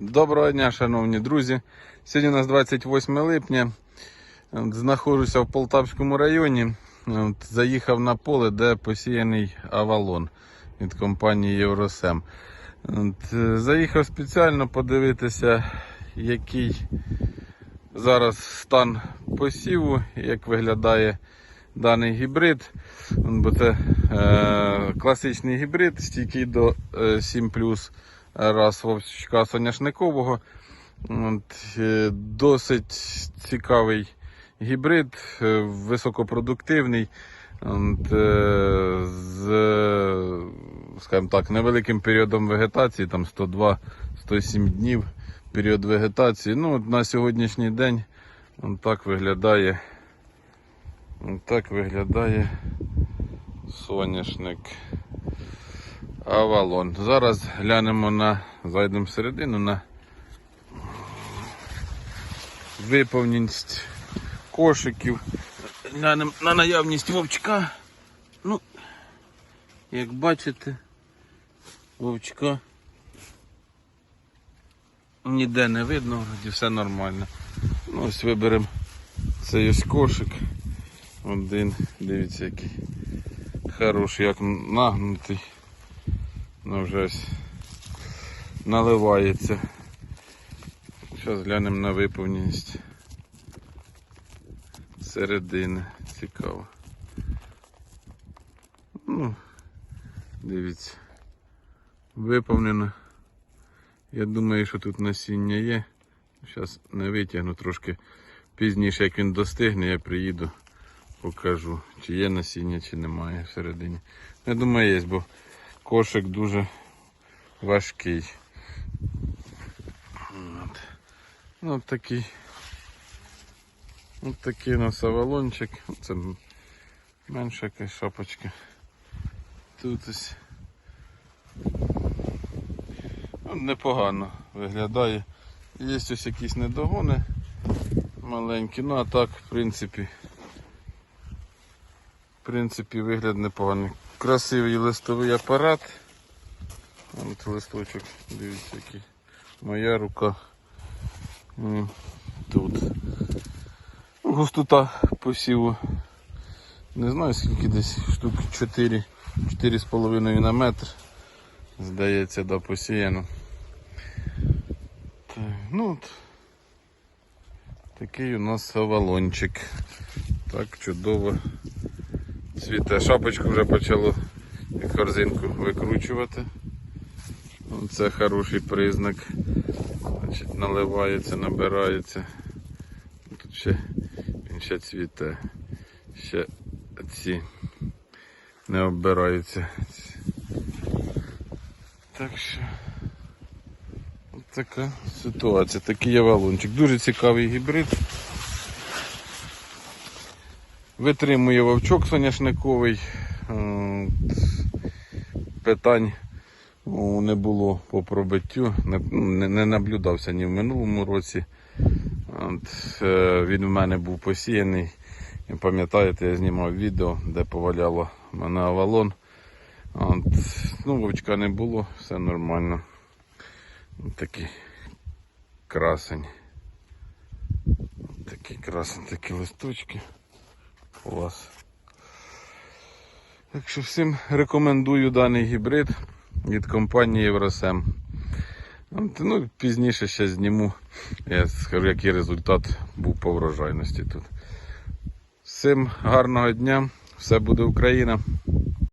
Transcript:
Доброго дня, шановні друзі. Сьогодні у нас 28 липня. Знаходжуся в Полтавському районі. От, Заїхав на поле, де посіяний авалон від компанії Євросем. От, е, Заїхав спеціально подивитися, який зараз стан посіву, як виглядає даний гібрид. Бо це е, класичний гібрид, стійкий до е, 7 раз вовчка соняшникового. От, е, досить цікавий гібрид, е, високопродуктивний. От, е, з, скажімо так, невеликим періодом вегетації, там 102-107 днів період вегетації. Ну, от на сьогоднішній день от так виглядає. от Так виглядає соняшник. Авалон. Зараз глянемо на, зайдемо всередину на виповненість кошиків. Глянемо на наявність вовчка. Ну, як бачите, вовчка ніде не видно, вроді все нормально. Ну, ось виберемо цей ось кошик. Один, дивіться, який хороший, як нагнутий. Ну вже ось наливається. Зараз глянемо на виповненість середини. Цікаво. Ну, дивіться. Виповнено. Я думаю, що тут насіння є. Зараз не витягну трошки пізніше, як він достигне, я приїду, покажу, чи є насіння, чи немає всередині. Я думаю, є, бо кошик дуже важкий. От. Ну, от такий. От такий у нас авалончик. Це менша якась шапочка. Тут ось. Ну, непогано виглядає. Є ось якісь недогони маленькі, ну а так, в принципі, в принципі, вигляд непоганий. Красивий листовий апарат. От листочок, дивіться, який. Моя рука. Тут. Густота посіву. Не знаю скільки десь штук 4, 4,5 на метр. Здається, да, посіяно. Так, ну от. Такий у нас авалончик. Так, чудово. Цвіте. Шапочку вже почало корзинку викручувати. Це хороший признак. Значить, наливається, набирається. Тут ще він ще цвіте. Ще ці не оббираються. Так що така ситуація. Такий є валунчик. Дуже цікавий гібрид. Витримує вовчок соняшниковий. Е, Питань не було по пробиттю, не, наблюдався ні в минулому році. Е, він в мене був посіяний. Пам'ятаєте, я знімав відео, де поваляло мене авалон. Ну, вовчка не було, все нормально. Такий красень. Такий красень, такі листочки. Клас. Так що всім рекомендую даний гібрид від компанії Євросем. Ну, пізніше ще зніму, я скажу, який результат був по врожайності тут. Всім гарного дня, все буде Україна!